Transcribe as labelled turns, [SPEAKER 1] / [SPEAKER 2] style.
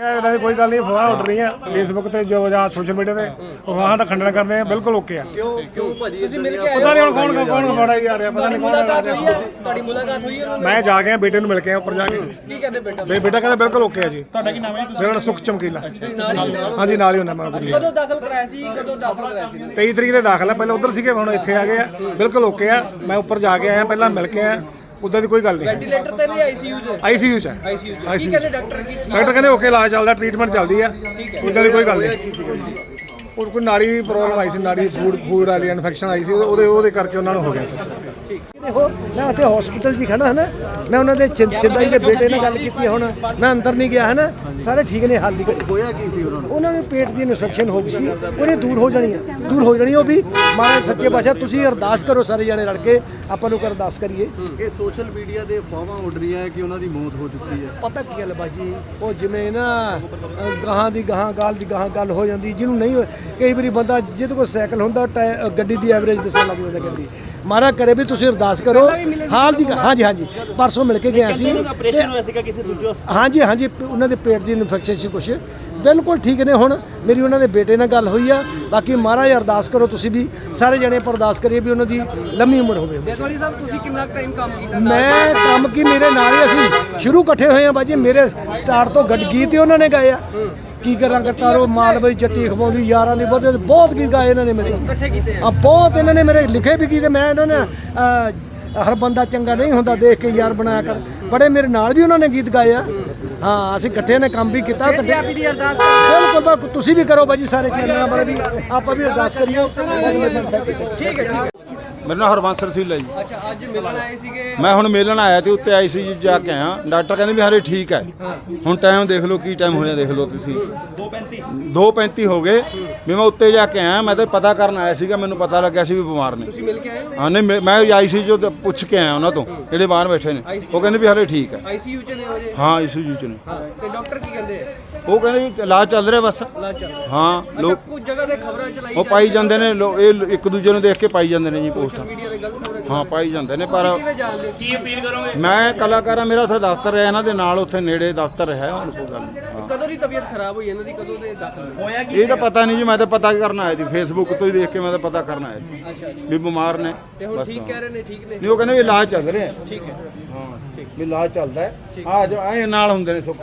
[SPEAKER 1] ਇਹ ਇਹਨਾਂ ਦੀ ਕੋਈ ਗੱਲ ਨਹੀਂ ਫਵਾਹ ਉੱਡ ਰਹੀਆਂ। ਫੇਸਬੁੱਕ ਤੇ ਜੋ ਜਾਂ ਸੋਸ਼ਲ ਮੀਡੀਆ ਤੇ ਫਵਾਹਾਂ ਦਾ ਖੰਡਨ ਕਰਦੇ ਆ ਬਿਲਕੁਲ ਓਕੇ ਆ।
[SPEAKER 2] ਕਿਉਂ ਕਿਉਂ ਭਾਜੀ?
[SPEAKER 3] ਤੁਸੀਂ ਮਿਲ ਕੇ ਆਏ
[SPEAKER 1] ਪਤਾ ਨਹੀਂ ਹੁਣ ਕੌਣ ਕੌਣ ਫੜਾ ਹੀ ਆ ਰਿਹਾ ਪਤਾ ਨਹੀਂ ਕੌਣ ਆ ਰਿਹਾ।
[SPEAKER 3] ਹੈ ਤੁਹਾਡੀ ਮੁਲਾਕਾਤ ਹੋਈ ਹੈ ਉਹਨਾਂ ਨਾਲ?
[SPEAKER 1] ਮੈਂ ਜਾ ਕੇ ਬੇਟੇ ਨੂੰ ਮਿਲ ਕੇ ਆਇਆ ਉੱਪਰ ਜਾ ਕੇ।
[SPEAKER 3] ਕੀ ਕਹਿੰਦੇ ਬੇਟਾ?
[SPEAKER 1] ਬੇ ਬੇਟਾ ਕਹਿੰਦਾ ਬਿਲਕੁਲ ਓਕੇ ਆ ਜੀ। ਤੁਹਾਡਾ ਕੀ ਨਾਮ ਹੈ ਮੇਰਾ ਨਾਮ ਸੁਖ ਚਮਕੀਲਾ। ਹਾਂਜੀ ਨਾਲ ਹੀ ਹੁੰਦਾ ਮੈਂ ਗੁਰੀ
[SPEAKER 3] ਕਦੋਂ ਦਾਖਲ ਕਰਾਇਆ ਸੀ? ਕਦੋਂ ਦਾਖਲ ਕਰਾਇਆ ਸੀ?
[SPEAKER 1] 23 ਤਰੀਕ ਦੇ ਦਾਖਲਾ ਪਹਿਲਾਂ ਉਧਰ ਸੀਗੇ ਹੁਣ ਇੱਥੇ ਆ ਗਏ ਆ। ਬਿਲਕੁਲ ਓਕੇ ਆ। ਮੈਂ ਉੱਪਰ ਜਾ ਕੇ ਆਇਆ ਪਹਿਲਾਂ ਮਿਲ ਕੇ ਆਇਆ। ਉਦਾਂ ਦੀ ਕੋਈ ਗੱਲ ਨਹੀਂ।
[SPEAKER 3] ਵੈਂਟੀਲੇਟਰ ਤੇ ਨਹੀਂ ਆਈਸੀਯੂ 'ਚ?
[SPEAKER 1] ਆਈਸੀਯੂ ਚ ਹੈ।
[SPEAKER 3] ਆਈਸੀਯੂ 'ਚ। ਕੀ
[SPEAKER 1] ICU
[SPEAKER 3] ਕਹਿੰਦੇ ਡਾਕਟਰ ਕੀ
[SPEAKER 1] ਡਾਕਟਰ ਕਹਿੰਦੇ ਓਕੇ ਇਲਾਜ ਚੱਲਦਾ ਟ੍ਰੀਟਮੈਂਟ ਚੱਲਦੀ ਆ। ਉਦਾਂ ਦੀ ਕੋਈ ਗੱਲ ਨਹੀਂ। ਉਹ ਕੋਈ ਨਾੜੀ ਪ੍ਰੋਬਲਮ ਆਈ ਸੀ ਨਾੜੀ ਫੂਡ ਫੂਡ ਵਾਲੀ ਇਨਫੈਕਸ਼ਨ ਆਈ ਸੀ ਉਹਦੇ ਉਹਦੇ ਕਰਕੇ ਉਹਨਾਂ ਨੂੰ ਹੋ ਗਿਆ ਸੀ।
[SPEAKER 4] ਮੈਂ ਉੱਥੇ ਹਸਪੀਟਲ 'ਚ ਖੜਾ ਹਾਂ ਨਾ ਮੈਂ ਉਹਨਾਂ ਦੇ ਚਿੰ- ਚਿੰਦਾ ਜੀ ਦੇ ਬੇਟੇ ਨਾਲ ਗੱਲ ਕੀਤੀ ਹੁਣ। ਮੈਂ ਅੰਦਰ ਨਹੀਂ ਗਿਆ ਹੈ ਨਾ ਸਾਰੇ ਠੀਕ ਨੇ ਹਾਲ ਦੀ
[SPEAKER 2] ਹੋਇਆ ਕੀ ਸੀ ਉਹਨਾਂ ਨੂੰ?
[SPEAKER 4] ਉਹਨਾਂ ਦੇ ਪੇਟ ਦੀ ਇਨਫੈਕਸ਼ਨ ਹੋ ਗਈ ਸੀ। ਉਹਨੇ ਦੂਰ ਹੋ ਜਾਣੀ ਹੈ ਦੂਰ ਹੋ ਜਾਣੀ ਉਹ ਵੀ। ਮਹਾਰਾਜ ਸੱਚੇ ਪਾਤਸ਼ਾਹ ਤੁਸੀਂ ਅਰਦਾਸ ਕਰੋ ਸਾਰੇ ਜਣੇ ਰਲ ਕੇ। ਆਪਾਂ ਨੂੰ ਅਰਦਾਸ ਕਰੀਏ।
[SPEAKER 2] ਇਹ ਸੋਸ਼ਲ ਮੀਡੀਆ ਦੇ ਅਫਵਾਹਾਂ ਉੱਡ ਰਹੀਆਂ ਹੈ ਕਿ ਉਹਨਾਂ ਦੀ ਮੌਤ ਹੋ ਚੁੱਕੀ ਹੈ।
[SPEAKER 4] ਪਤਾ ਕੀ ਗੱਲ ਬਾਜੀ? ਉਹ ਜਿਵੇਂ ਨਾ ਗਾਹਾਂ ਦੀ ਗਾਹਾਂ ਗਾਲ ਦੀ ਗਾਹਾਂ ਗੱਲ ਹੋ ਜਾਂਦੀ। ਜਿਹਨੂੰ ਨਹੀਂ ਕਈ ਵਾਰੀ ਬੰਦਾ ਜਿਹਦੇ ਕੋਲ ਸਾਈਕਲ ਹੁੰਦਾ ਗੱਡੀ ਦੀ ਐਵਰੇਜ ਦੱਸਣ ਲੱਗ ਜਾਂਦਾ ਕਈ ਵਾਰੀ। ਮਹਾਰਾਜ ਕਰੇ ਵੀ ਤੁਸੀਂ ਅਰਦਾਸ ਕਰੋ। ਹਾਲ ਦੀ ਹਾਂਜੀ ਹਾਂਜੀ। ਪਰਸੋਂ ਮਿਲ ਕੇ ਗਿਆ ਸੀ ਆਪਰੇਸ਼ਨ ਹੋਇਆ ਸੀਗਾ ਕਿਸੇ ਦੂਜੇ ਹਾਂਜੀ ਹਾਂਜੀ ਉਹਨਾਂ ਦੇ ਪੇਟ ਦੀ ਇਨਫੈਕਸ਼ਨ ਸੀ ਕੁਛ। ਬਿਲਕੁਲ ਠੀਕ ਨੇ ਹੁਣ। ਮੇਰੀ ਉਹਨਾਂ ਦੇ ਬੇਟੇ ਨਾਲ ਗੱਲ ਹੋਈ ਆ। ਬਾਕੀ ਮਹਾਰਾਜ ਅਰਦਾਸ ਕਰੋ ਤੁਸੀਂ ਵੀ ਸਾਰੇ ਜਣੇ ਆਪਾਂ ਅਰਦਾਸ ਕਰੀਏ ਵੀ ਉਹਨਾਂ ਦੀ ਲੰਮੀ ਉਮਰ ਹੋਵੇ।
[SPEAKER 3] ਜੈਸਵਾਲੀ ਸਾਹਿਬ ਤੁਸੀਂ ਕਿੰਨਾ ਟਾਈਮ ਕੰਮ ਕੀਤਾ?
[SPEAKER 4] ਮੈਂ ਕੰਮ ਕੀ ਮੇਰੇ ਨਾਲ ਹੀ ਅਸੀਂ ਸ਼ੁਰੂ ਇਕੱਠੇ ਹੋਏ ਆ ਬਾਜੀ। ਮੇਰੇ ਸਟਾਰਟ ਤੋਂ ਗੱਡ ਗੀਤ ਹੀ ਉਹਨਾਂ ਨੇ ਗਾਏ ਆ। ਕੀ ਕਰਾਂ ਕਰਤਾਰੋ ਮਾਲਵਈ ਜੱਟੀ ਖਵਾਉਂਦੀ ਯਾਰਾਂ ਦੀ ਬਹੁਤੇ ਬਹੁਤ ਗੀਤ ਗਾਏ ਇਹਨਾਂ ਨੇ ਮੇਰੇ।
[SPEAKER 3] ਇਕੱਠੇ ਕੀਤੇ ਆ।
[SPEAKER 4] ਬਹੁਤ ਇਹਨਾਂ ਨੇ ਮੇਰੇ ਲਿਖੇ ਵੀ ਗੀਤ ਮੈਂ ਇਹਨਾਂ ਨੇ ਹਰ ਬੰਦਾ ਚੰਗਾ ਨਹੀਂ ਹੁੰਦਾ ਦੇਖ ਕੇ ਯਾਰ ਬਣਾਇਆ ਕਰ। ਬੜੇ ਮੇਰੇ ਨਾਲ ਵੀ ਉਹਨਾਂ ਨੇ ਗੀਤ ਗਾਏ ਆ। ਹਾਂ ਅਸੀਂ ਇਕੱਠੇ ਨੇ ਕੰਮ ਵੀ ਕੀਤਾ ਇਕੱਠੇ
[SPEAKER 3] ਆਪੀ ਦੀ ਅਰਦਾਸ
[SPEAKER 4] ਬਿਲਕੁਲ ਤੁਸੀਂ ਵੀ ਕਰੋ ਬਾਜੀ ਸਾਰੇ ਚੈਨਲਾਂ ਵਾਲੇ ਵੀ ਆਪਾਂ ਵੀ ਅਰਦਾਸ ਕਰੀਏ।
[SPEAKER 3] ਠੀਕ ਹੈ ਠੀਕ ਹੈ।
[SPEAKER 5] ਮੇਰਾ ਨਾਮ ਹਰਬੰਸ ਰਸੀਲਾ ਜੀ।
[SPEAKER 3] ਅੱਛਾ ਅੱਜ ਮਿਲਣ ਆਏ ਸੀਗੇ।
[SPEAKER 5] ਮੈਂ ਹੁਣ ਮਿਲਣ ਆਇਆ ਤੇ ਉੱਤੇ ਆਈਸੀਯੂ ਜਾ ਕੇ ਆਇਆ। ਡਾਕਟਰ ਕਹਿੰਦੇ ਵੀ ਹਰੇ ਠੀਕ ਹੈ। ਹੁਣ ਟਾਈਮ ਦੇਖ ਲਓ ਕੀ ਟਾਈਮ ਹੋਇਆ ਦੇਖ ਲਓ ਤੁਸੀਂ। 2:35 2:35 ਹੋ ਗਏ। ਵੀ ਮੈਂ ਉੱਤੇ ਜਾ ਕੇ ਆਇਆ ਮੈਂ ਤਾਂ ਪਤਾ ਕਰਨ ਆਇਆ ਸੀਗਾ ਮੈਨੂੰ ਪਤਾ ਲੱਗਿਆ ਸੀ ਵੀ ਬਿਮਾਰ ਨੇ।
[SPEAKER 3] ਤੁਸੀਂ ਮਿਲ ਕੇ ਆਏ ਹੋ?
[SPEAKER 5] ਹਾਂ ਨਹੀਂ ਮੈਂ- ਮੈਂ ਆਈਸੀਯੂ ਤੋਂ ਪੁੱਛ ਕੇ ਆਇਆ ਉਹਨਾਂ ਤੋਂ ਜਿਹੜੇ ਬਾਹਰ ਬੈਠੇ ਨੇ। ਉਹ ਕਹਿੰਦੇ ਵੀ ਹਰੇ ਠੀਕ ਹੈ।
[SPEAKER 3] ਆਈਸੀਯੂ 'ਚ ਨੇ ਹੋ ਜੇ?
[SPEAKER 5] ਹਾਂ ਆਈਸੀਯੂ ਚ ਨੇ।
[SPEAKER 3] ਹਾਂ ਤੇ ਡਾਕਟਰ ਕੀ ਕਹਿੰਦੇ ਆ?
[SPEAKER 5] ਉਹ ਕਹਿੰਦੇ ਵੀ ਇਲਾਜ ਚੱਲ ਰਿਹਾ ਬਸ।
[SPEAKER 3] ਲਾ ਚੱਲ
[SPEAKER 5] ਹਾਂ
[SPEAKER 3] ਅੱਛਾ
[SPEAKER 5] ਲੋਕ
[SPEAKER 3] ਕੁਝ ਜਗ੍ਹਾ ਤੇ ਖਬਰਾਂ ਚਲਾਈ
[SPEAKER 5] ਉਹ ਪਾਈ ਜਾਂਦੇ ਨੇ ਲੋ- ਇਹ ਇੱਕ ਦੂਜੇ ਨੂੰ ਦੇਖ ਕੇ ਪਾਈ ਜਾਂਦੇ ਨੇ ਜੀ ਪੋਸਟਾਂ।
[SPEAKER 3] ਤੇ।
[SPEAKER 5] ਹਾਂ ਪਾਈ ਜਾਂਦੇ ਨੇ ਪਰ
[SPEAKER 3] ਕੀ ਅਪੀਲ ਕਰੋਗੇ?
[SPEAKER 5] ਮੈਂ ਕਲਾਕਾਰ ਆ ਮੇਰਾ ਉੱਥੇ ਦਫ਼ਤਰ ਹੈ ਇਹਨਾਂ ਦੇ ਨਾਲ ਉੱਥੇ ਨੇੜੇ ਦਫ਼ਤਰ ਹੈ ਹੁਣ ਕੋਈ ਗੱਲ ਨਹੀਂ। ਹਾਂ।
[SPEAKER 3] ਕਦੋਂ ਦੀ ਤਬੀਅਤ ਖਰਾਬ ਹੋਈ? ਇਹਨਾਂ ਦੀ ਕਦੋਂ ਦੇ ਦਾਖਲ ਹੋਇਆ
[SPEAKER 5] ਇਹ ਤਾਂ ਪਤਾ ਨਹੀਂ ਜੀ ਮੈਂ ਤਾਂ ਪਤਾ ਕਰਨ ਆਇਆ ਸੀ ਫੇਸਬੁੱਕ ਤੋਂ ਹੀ ਦੇਖ ਕੇ ਮੈਂ ਤਾਂ ਪਤਾ ਕਰਨ ਆਇਆ ਸੀ
[SPEAKER 3] ਅੱਛਾ
[SPEAKER 5] ਵੀ ਬਿਮਾਰ ਨੇ।
[SPEAKER 3] ਤੇ ਹੁਣ
[SPEAKER 5] ਬਸ
[SPEAKER 3] ਠੀਕ ਕਹਿ ਰਹੇ ਨੇ ਠੀਕ ਨੇ?
[SPEAKER 5] ਨਹੀਂ ਉਹ ਕਹਿੰਦੇ ਵੀ ਇਲਾਜ ਚੱਲ ਰਿਹਾ। ਹੈ।
[SPEAKER 3] ਠੀਕ ਹੈ।
[SPEAKER 5] ਹਾਂ ਵੀ ਇਲਾਜ ਚੱਲਦਾ ਹੈ। ਆ ਜੋ ਐ ਨਾਲ ਹੁੰਦੇ ਨੇ ਸੁੱਖ